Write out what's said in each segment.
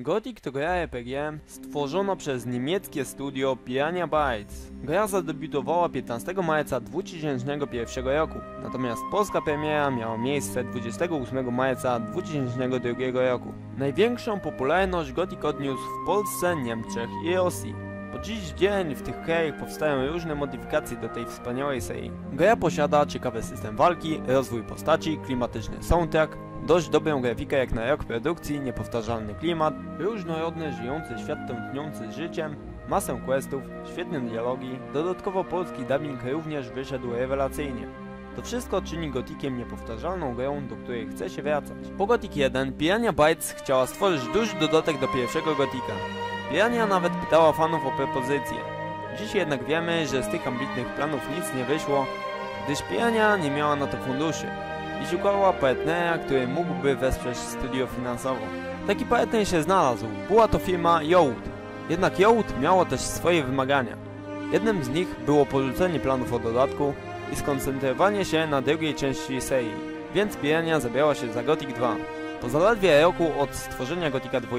Gothic to gra RPG stworzono przez niemieckie studio Piranha Bytes. Gra zadebiutowała 15 marca 2001 roku, natomiast polska premiera miała miejsce 28 marca 2002 roku. Największą popularność Gothic odniósł w Polsce, Niemczech i Rosji. Po dziś dzień w tych krajach powstają różne modyfikacje do tej wspaniałej serii. Gra posiada ciekawy system walki, rozwój postaci, klimatyczny soundtrack, dość dobrą grafikę jak na rok produkcji, niepowtarzalny klimat, różnorodny, żyjący świat tętniący życiem, masę questów, świetne dialogi, dodatkowo polski dubbing również wyszedł rewelacyjnie. To wszystko czyni Gotikiem niepowtarzalną grą, do której chce się wracać. Po Gothic 1 Piranha Bytes chciała stworzyć duży dodatek do pierwszego Gotika. Piranha nawet pytała fanów o propozycje. Dziś jednak wiemy, że z tych ambitnych planów nic nie wyszło, gdyż Piranha nie miała na to funduszy i szukała partnera, który mógłby wesprzeć studio finansowo. Taki partner się znalazł, była to firma Yout. Jednak Yout miało też swoje wymagania. Jednym z nich było porzucenie planów o dodatku i skoncentrowanie się na drugiej części serii, więc Piranha zabrała się za Gothic 2. Po zaledwie roku od stworzenia Gotika 2,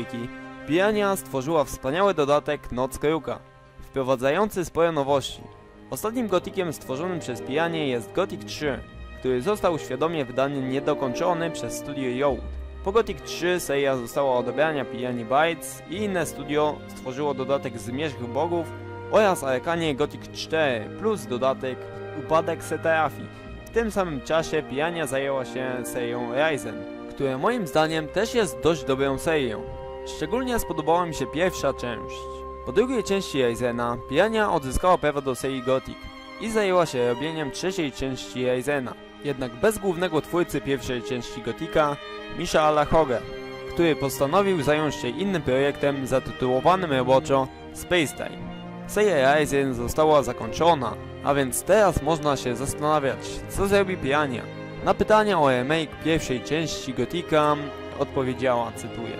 Piranha stworzyła wspaniały dodatek Noc Kruka, wprowadzający spore nowości. Ostatnim Gotikiem stworzonym przez Piranię jest Gothic 3, który został świadomie wydany niedokończony przez studio Yout. Po Gothic 3 seria została odebrania Piranha Bytes i inne studio stworzyło dodatek Zmierzch Bogów oraz Arkanie Gothic 4 plus dodatek Upadek Seterafi. W tym samym czasie Pirania zajęła się serią Ryzen, która moim zdaniem też jest dość dobrą serią. Szczególnie spodobała mi się pierwsza część. Po drugiej części Ryzena, Pirania odzyskała prawo do serii Gothic i zajęła się robieniem trzeciej części Ryzena. Jednak bez głównego twórcy pierwszej części Gotika, Misha Alahoga, który postanowił zająć się innym projektem zatytułowanym roboczo Space Time. Seria została zakończona, a więc teraz można się zastanawiać, co zrobi Pirania. Na pytania o remake pierwszej części Gotika odpowiedziała, cytuję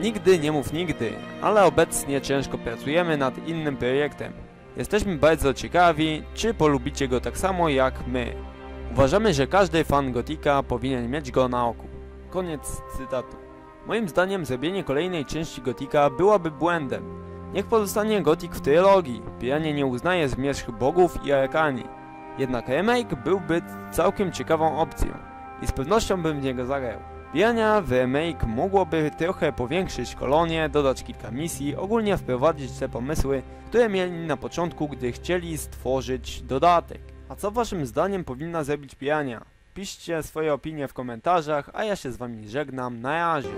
Nigdy nie mów nigdy, ale obecnie ciężko pracujemy nad innym projektem. Jesteśmy bardzo ciekawi, czy polubicie go tak samo jak my. Uważamy, że każdy fan Gotika powinien mieć go na oku. Koniec cytatu. Moim zdaniem zrobienie kolejnej części Gotika byłaby błędem. Niech pozostanie Gotik w trylogii. Piranie nie uznaje zmierzch bogów i Arkani. Jednak remake byłby całkiem ciekawą opcją i z pewnością bym w niego zagrał. Pirania w remake mogłoby trochę powiększyć kolonię, dodać kilka misji, ogólnie wprowadzić te pomysły, które mieli na początku, gdy chcieli stworzyć dodatek. A co waszym zdaniem powinna zrobić Pirania? Piszcie swoje opinie w komentarzach, a ja się z wami żegnam, na razie.